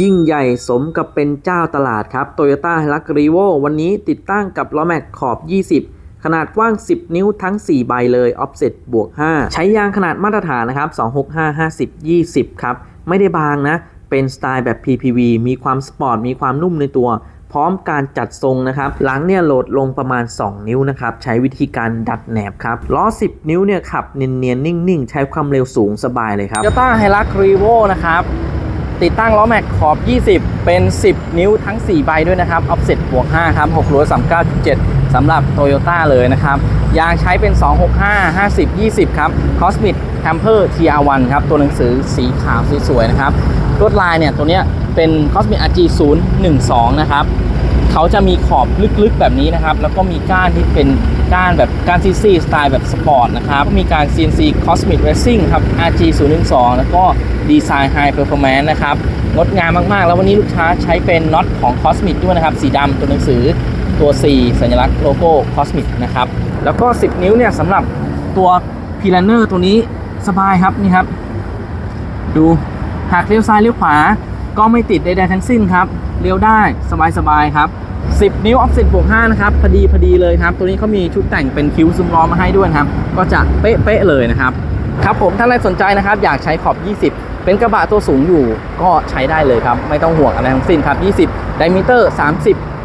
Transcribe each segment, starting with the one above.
ยิ่งใหญ่สมกับเป็นเจ้าตลาดครับ Toyota h i l u x r e v o วันนี้ติดตั้งกับล้อแม็กขอบ 20 ขนาดกว้าง 10 นิ้วทั้ง 4 ใบเลย Offset บวก 5 ใช้ยางขนาดมาตรฐานนะครับ 265 50 20 ครับ ไม่ได้บางนะ เป็นสไตล์แบบ PPV มีความสปอร์ต มีความนุ่มในตัว พร้อมการจัดทรงนะครับ หลังเนี่ยโหลดลงประมาณ 2 นิ้วนะครับ ใช้วิธีการดัดแหนบครับ ล้อ 10 นิ้วเนี่ยขับเนียนๆ นิ่งๆ ใช้ความเร็วสูงสบายเลยครับ Toyota Hilux Revo นะครับ ติดตั้งล้อแม็กขอบ 20 เป็น 10 นิ้วทั้ง 4 ใบด้วยนะครับออฟเซ็ตบวก5ครับ6 3 9 7สำหรับ Toyota เลยนะครับ ยางใช้เป็น 265 50 20 ครับ Cosmic Camper TR1 ครับ ตัวหนังสือสีขาวสวยๆนะครับลวดลายเนี่ย ตัวเนี้ยเป็น Cosmic RG 012 นะครับ เขาจะมีขอบลึกๆแบบนี้นะครับ แล้วก็มีก้านที่เป็นก้านแบบก้านซีซีสไตล์แบบสปอร์ตนะครับ มีการ CNC Cosmic Racing ครับ RG 0 1 2แล้วก็ดีไซน์ High Performance นะครับ งดงามมากๆ แล้ววันนี้ลูกค้าใช้เป็นน็อตของ Cosmic ด้วยนะครับ สีดำตัวหนังสือตัว C สัญลักษณ์โลโก้ Cosmic นะครับ แล้วก็ 10 นิ้วเนี่ยสำหรับตัว p l a n e r ตัวนี้สบายครับนี่ครับ ดูหากเลี้ยวซ้ายเลี้ยวขวา ก็ไม่ติดใดๆทั้งสิ้นครับเลี้ยวได้สบายๆครับ10 นิ้วออฟเซ็ตบวก5นะครับพอดีพอดีเลยครับ ตัวนี้เขามีชุดแต่งเป็นคิ้วซุ้มล้อมาให้ด้วยครับ ก็จะเป๊ะๆเลยนะครับ ครับผมถ้าใครสนใจนะครับ อยากใช้ขอบ 20 เป็นกระบะตัวสูงอยู่ ก็ใช้ได้เลยครับ ไม่ต้องห่วงอะไรทั้งสิ้นครับ 20 ไดมิเตอร์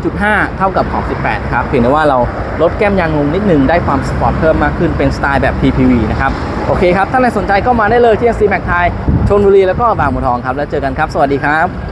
30.5 เท่ากับของ 18 ครับ เพียงแต่ว่าเราลดแก้มยางลงนิดนึงได้ความสปอร์ตเพิ่มมากขึ้นเป็นสไตล์แบบ PPV นะครับ โอเคครับ ถ้าใครสนใจก็มาได้เลยที่ SC Mac ไทยชลบุรีแล้วก็บางบัวทองครับ แล้วเจอกันครับ สวัสดีครับ